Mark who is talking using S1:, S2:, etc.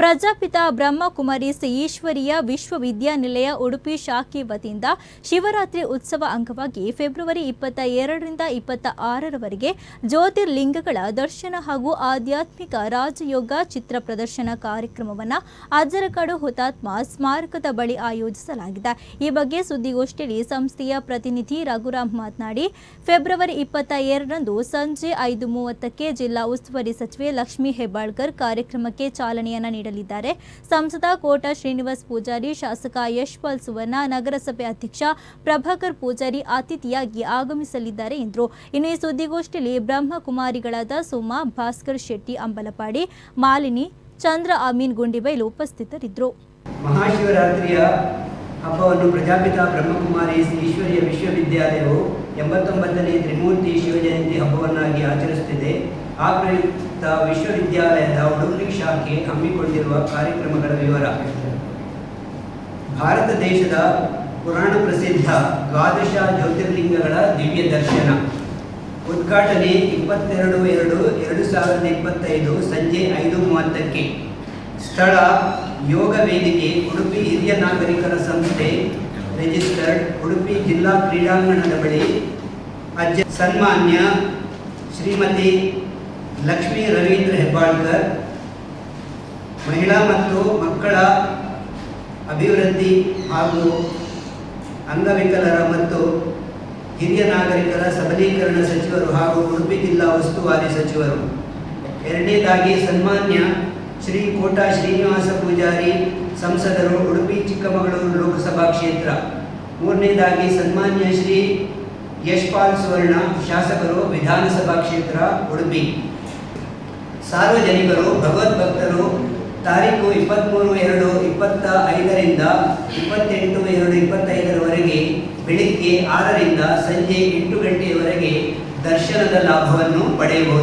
S1: ಪ್ರಜಾಪಿತ ಬ್ರಹ್ಮಕುಮಾರಿ ಈಶ್ವರಿಯ ವಿಶ್ವವಿದ್ಯಾನಿಲಯ ಉಡುಪಿ ಶಾಖೆ ವತಿಯಿಂದ ಶಿವರಾತ್ರಿ ಉತ್ಸವ ಅಂಗವಾಗಿ ಫೆಬ್ರವರಿ ಇಪ್ಪತ್ತ ಎರಡರಿಂದ ಇಪ್ಪತ್ತ ಆರರವರೆಗೆ ಜ್ಯೋತಿರ್ಲಿಂಗಗಳ ದರ್ಶನ ಹಾಗೂ ಆಧ್ಯಾತ್ಮಿಕ ರಾಜಯೋಗ ಚಿತ್ರ ಪ್ರದರ್ಶನ ಕಾರ್ಯಕ್ರಮವನ್ನು ಅಜ್ಜರಕಾಡು ಹುತಾತ್ಮ ಸ್ಮಾರಕದ ಬಳಿ ಆಯೋಜಿಸಲಾಗಿದೆ. ಈ ಬಗ್ಗೆ ಸುದ್ದಿಗೋಷ್ಠಿಯಲ್ಲಿ ಸಂಸ್ಥೆಯ ಪ್ರತಿನಿಧಿ ರಘುರಾಮ್ ಮಾತನಾಡಿ, ಫೆಬ್ರವರಿ ಇಪ್ಪತ್ತ ಎರಡರಂದು ಸಂಜೆ ಐದು ಮೂವತ್ತಕ್ಕೆ ಜಿಲ್ಲಾ ಉಸ್ತುವಾರಿ ಸಚಿವೆ ಲಕ್ಷ್ಮೀ ಹೆಬ್ಬಾಳ್ಕರ್ ಕಾರ್ಯಕ್ರಮಕ್ಕೆ ಚಾಲನೆಯನ್ನು ನೀಡಲಿದ್ದಾರೆ. ಸಂಸದ ಕೋಟ ಶ್ರೀನಿವಾಸ್ ಪೂಜಾರಿ, ಶಾಸಕ ಯಶ್ಪಾಲ್ ಸುವರ್ಣ, ನಗರಸಭೆ ಅಧ್ಯಕ್ಷ ಪ್ರಭಾಕರ್ ಪೂಜಾರಿ ಅತಿಥಿಯಾಗಿ ಆಗಮಿಸಲಿದ್ದಾರೆ ಎಂದರು. ಇನ್ನು ಈ ಸುದ್ದಿಗೋಷ್ಠಿಯಲ್ಲಿ ಬ್ರಹ್ಮಕುಮಾರಿಗಳಾದ ಸುಮಾ, ಭಾಸ್ಕರ್ ಶೆಟ್ಟಿ, ಅಂಬಲಪಾಡಿ, ಮಾಲಿನಿ, ಚಂದ್ರ, ಅಮೀನ್ ಗುಂಡಿಬೈಲು ಉಪಸ್ಥಿತರಿದ್ದರು.
S2: ಮಹಾಶಿವರಾತ್ರಿಯ ಹಬ್ಬವನ್ನು ಪ್ರಜಾಪಿತ ಬ್ರಹ್ಮಕುಮಾರಿ ಈಶ್ವರೀಯ ವಿಶ್ವವಿದ್ಯಾಲಯವು ಎಂಬತ್ತೊಂಬತ್ತನೇ ತ್ರಿಮೂರ್ತಿ ಶಿವಜಯಂತಿ ಹಬ್ಬವನ್ನಾಗಿ ಆಚರಿಸುತ್ತಿದೆ. ಆ ಪ್ರಯುಕ್ತ ವಿಶ್ವವಿದ್ಯಾಲಯದ ಉಡುಪಿ ಶಾಖೆ ಹಮ್ಮಿಕೊಂಡಿರುವ ಕಾರ್ಯಕ್ರಮಗಳ ವಿವರ. ಭಾರತ ದೇಶದ ಪುರಾಣ ಪ್ರಸಿದ್ಧ ದ್ವಾದಶ ಜ್ಯೋತಿರ್ಲಿಂಗಗಳ ದಿವ್ಯ ದರ್ಶನ. ಉದ್ಘಾಟನೆ ಇಪ್ಪತ್ತೆರಡು ಎರಡು ಎರಡು ಸಾವಿರದ ಇಪ್ಪತ್ತೈದು ಸಂಜೆ ಐದು ಮೂವತ್ತಕ್ಕೆ. ಸ್ಥಳ, ಯೋಗ ವೇದಿಕೆ, ಉಡುಪಿ ಹಿರಿಯ ನಾಗರಿಕರ ಸಂಸ್ಥೆ, ರಿಜಿಸ್ಟರ್ಡ್ ಉಡುಪಿ ಜಿಲ್ಲಾ ಕ್ರೀಡಾಂಗಣದ ಬಳಿ. ಅಜ್ಜ ಸನ್ಮಾನ್ಯ ಶ್ರೀಮತಿ ಲಕ್ಷ್ಮೀ ರವೀಂದ್ರ ಹೆಬ್ಬಾಳ್ಕರ್, ಮಹಿಳಾ ಮತ್ತು ಮಕ್ಕಳ ಅಭಿವೃದ್ಧಿ ಹಾಗೂ ಅಂಗವಿಕಲರ ಮತ್ತು ಹಿರಿಯ ನಾಗರಿಕರ ಸಬಲೀಕರಣ ಸಚಿವರು ಹಾಗೂ ಉಡುಪಿ ಜಿಲ್ಲಾ ಉಸ್ತುವಾರಿ ಸಚಿವರು. ಎರಡನೇದಾಗಿ ಸನ್ಮಾನ್ಯ ಶ್ರೀ ಕೋಟಾ ಶ್ರೀನಿವಾಸ ಪೂಜಾರಿ, ಸಂಸದರು, ಉಡುಪಿ ಚಿಕ್ಕಮಗಳೂರು ಲೋಕಸಭಾ ಕ್ಷೇತ್ರ. ಮೂರನೇದಾಗಿ ಸನ್ಮಾನ್ಯ ಶ್ರೀ ಯಶ್ಪಾಲ್ ಸುವರ್ಣ, ಶಾಸಕರು ವಿಧಾನಸಭಾ ಕ್ಷೇತ್ರ, ಉಡುಪಿ. ಸಾರ್ವಜನಿಕರು ಭಗವದ್ಭಕ್ತರು ತಾರೀಕು ಇಪ್ಪತ್ತ್ಮೂರು ಎರಡು ಇಪ್ಪತ್ತ ಐದರಿಂದ ಇಪ್ಪತ್ತೆಂಟು ಎರಡು ಇಪ್ಪತ್ತೈದರವರೆಗೆ ಬೆಳಿಗ್ಗೆ ಆರರಿಂದ ಸಂಜೆ ಎಂಟು ಗಂಟೆಯವರೆಗೆ ದರ್ಶನದ ಲಾಭವನ್ನು ಪಡೆಯಬಹುದು.